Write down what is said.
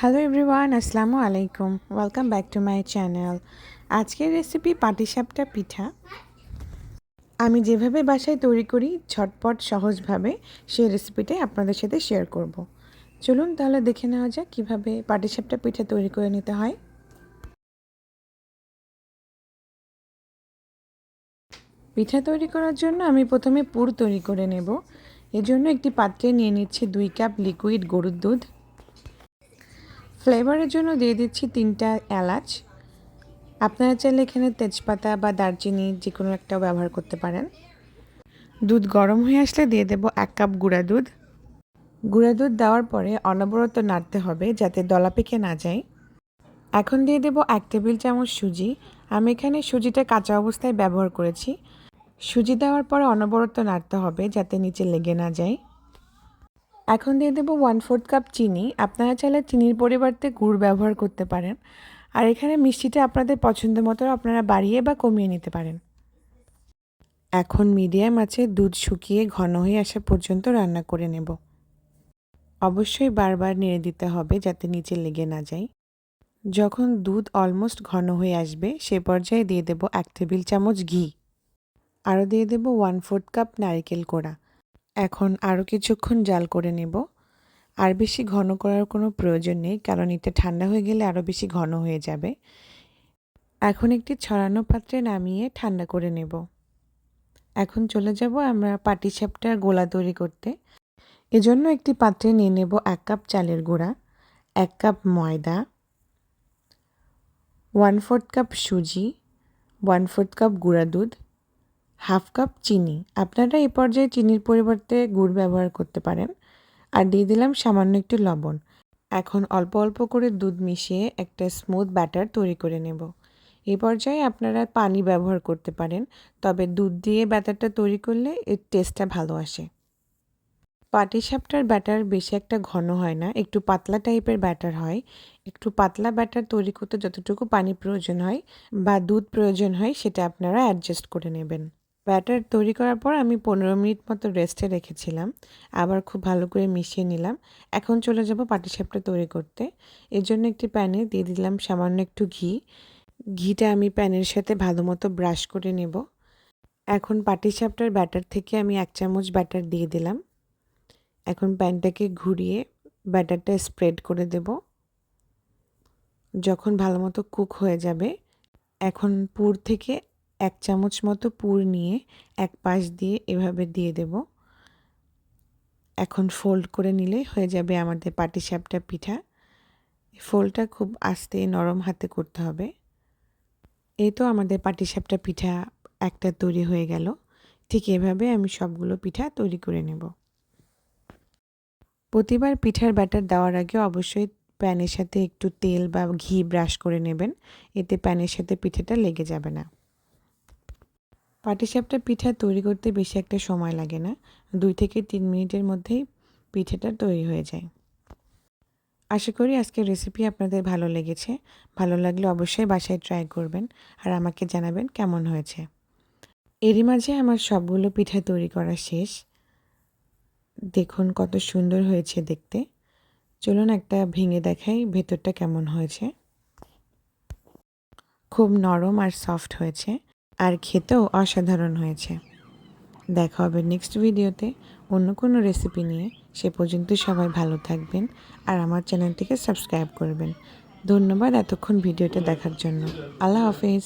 Hello everyone আসসালামু আলাইকুম welcome back to my channel আজকের রেসিপি পাটিসাপটা পিঠা। আমি যেভাবে বাসায় তৈরি করি, ঝটপট, সহজভাবে সেই রেসিপিটাই আপনাদের সাথে শেয়ার করব। চলুন তাহলে দেখে নেওয়া যাক কীভাবে পাটিসাপটা পিঠা তৈরি করে নিতে হয়। পিঠা তৈরি করার জন্য আমি প্রথমে পুর তৈরি করে নেব। এজন্য একটি পাত্রে নিয়ে নিচ্ছি দুই কাপ লিকুইড গরুর দুধ। ফ্লেভারের জন্য দিয়ে দিচ্ছি তিনটা এলাচ। আপনারা চাইলে এখানে তেজপাতা বা দারচিনি যে কোনো একটাও ব্যবহার করতে পারেন। দুধ গরম হয়ে আসলে দিয়ে দেব এক কাপ গুঁড়া দুধ। গুঁড়া দুধ দেওয়ার পরে অনবরত নাড়তে হবে যাতে দলা পেকে না যায়। এখন দিয়ে দেব এক টেবিল চামচ সুজি। আমি এখানে সুজিটা কাঁচা অবস্থায় ব্যবহার করেছি। সুজি দেওয়ার পরে অনবরত নাড়তে হবে যাতে নিচে লেগে না যায়। এখন দিয়ে দেবো ওয়ান ফোর্থ কাপ চিনি। আপনারা চাইলে চিনির পরিবর্তে গুড় ব্যবহার করতে পারেন। আর এখানে মিষ্টিটা আপনাদের পছন্দ মতো আপনারা বাড়িয়ে বা কমিয়ে নিতে পারেন। এখন মিডিয়াম আছে দুধ শুকিয়ে ঘন হয়ে আসা পর্যন্ত রান্না করে নেব। অবশ্যই বারবার নেড়ে দিতে হবে যাতে নিচে লেগে না যায়। যখন দুধ অলমোস্ট ঘন হয়ে আসবে, সে পর্যায়ে দিয়ে দেব এক টেবিল চামচ ঘি। আরও দিয়ে দেব ওয়ান ফোর্থ কাপ নারিকেল কোড়া। এখন আরও কিছুক্ষণ জাল করে নেব। আর বেশি ঘন করার কোনো প্রয়োজন নেই, কারণ এটা ঠান্ডা হয়ে গেলে আরও বেশি ঘন হয়ে যাবে। এখন একটি ছড়ানো পাত্রে নামিয়ে ঠান্ডা করে নেব। এখন চলে যাব আমরা পাটিসাপটার গোলা তৈরি করতে। এজন্য একটি পাত্রে নিয়ে নেব এক কাপ চালের গুঁড়া, এক কাপ ময়দা ওয়ান ফোর্থ কাপ সুজি ওয়ান ফোর্থ কাপ গুঁড়া দুধ হাফ কাপ চিনি। আপনারা এই পর্যায়ে চিনির পরিবর্তে গুড় ব্যবহার করতে পারেন। আর দিয়ে দিলাম সামান্য একটু লবণ। এখন অল্প অল্প করে দুধ মিশিয়ে একটা স্মুথ ব্যাটার তৈরি করে নেব। এই পর্যায়ে আপনারা পানি ব্যবহার করতে পারেন, তবে দুধ দিয়ে ব্যাটারটা তৈরি করলে এর টেস্টটা ভালো আসে। পাটিসাপটার ব্যাটার বেশি একটা ঘন হয় না, একটু পাতলা টাইপের ব্যাটার হয়। একটু পাতলা ব্যাটার তৈরি করতে যতটুকু পানি প্রয়োজন হয় বা দুধ প্রয়োজন হয়, সেটা আপনারা অ্যাডজাস্ট করে নেবেন। ব্যাটার তৈরি করার পর আমি পনেরো মিনিট মতো রেস্টে রেখেছিলাম। আবার খুব ভালো করে মিশিয়ে নিলাম। এখন চলে যাব পাটিসাপটা তৈরি করতে। এর জন্য একটি প্যানে দিয়ে দিলাম সামান্য একটু ঘি। ঘিটা আমি প্যানের সাথে ভালো মতো ব্রাশ করে নেব। এখন পাটিসাপটার ব্যাটার থেকে আমি এক চামচ ব্যাটার দিয়ে দিলাম। এখন প্যানটাকে ঘুরিয়ে ব্যাটারটা স্প্রেড করে দেব। যখন ভালো মতো কুক হয়ে যাবে, এখন পুর থেকে এক চামচ মতো পুর নিয়ে এক পাশ দিয়ে এভাবে দিয়ে দেব। এখন ফোল্ড করে নিলে হয়ে যাবে আমাদের পাটিসাপটা পিঠা। ফোল্ডটা খুব আস্তে নরম হাতে করতে হবে। এই তো আমাদের পাটিসাপটা পিঠা একটা তৈরি হয়ে গেল। ঠিক এভাবে আমি সবগুলো পিঠা তৈরি করে নেব। প্রতিবার পিঠার ব্যাটার দেওয়ার আগে অবশ্যই প্যানের সাথে একটু তেল বা ঘি ব্রাশ করে নেবেন। এতে প্যানের সাথে পিঠাটা লেগে যাবে না। পাটিসাপটা পিঠা তৈরি করতে বেশি একটা সময় লাগে না। দুই থেকে তিন মিনিটের মধ্যেই পিঠাটা তৈরি হয়ে যায়। আশা করি আজকের রেসিপি আপনাদের ভালো লেগেছে। ভালো লাগলে অবশ্যই বাসায় ট্রাই করবেন আর আমাকে জানাবেন কেমন হয়েছে। এরই মাঝে আমার সবগুলো পিঠা তৈরি করা শেষ। দেখুন কত সুন্দর হয়েছে দেখতে। চলুন একটা ভেঙে দেখাই ভেতরটা কেমন হয়েছে। খুব নরম আর সফট হয়েছে। আর খেতেও অসাধারণ হয়েছে। দেখা হবে নেক্সট ভিডিওতে অন্য কোনো রেসিপি নিয়ে। সে পর্যন্ত সবাই ভালো থাকবেন আর আমার চ্যানেলটিকে সাবস্ক্রাইব করবেন। ধন্যবাদ এতক্ষণ ভিডিওটা দেখার জন্য। আল্লাহ হাফেজ।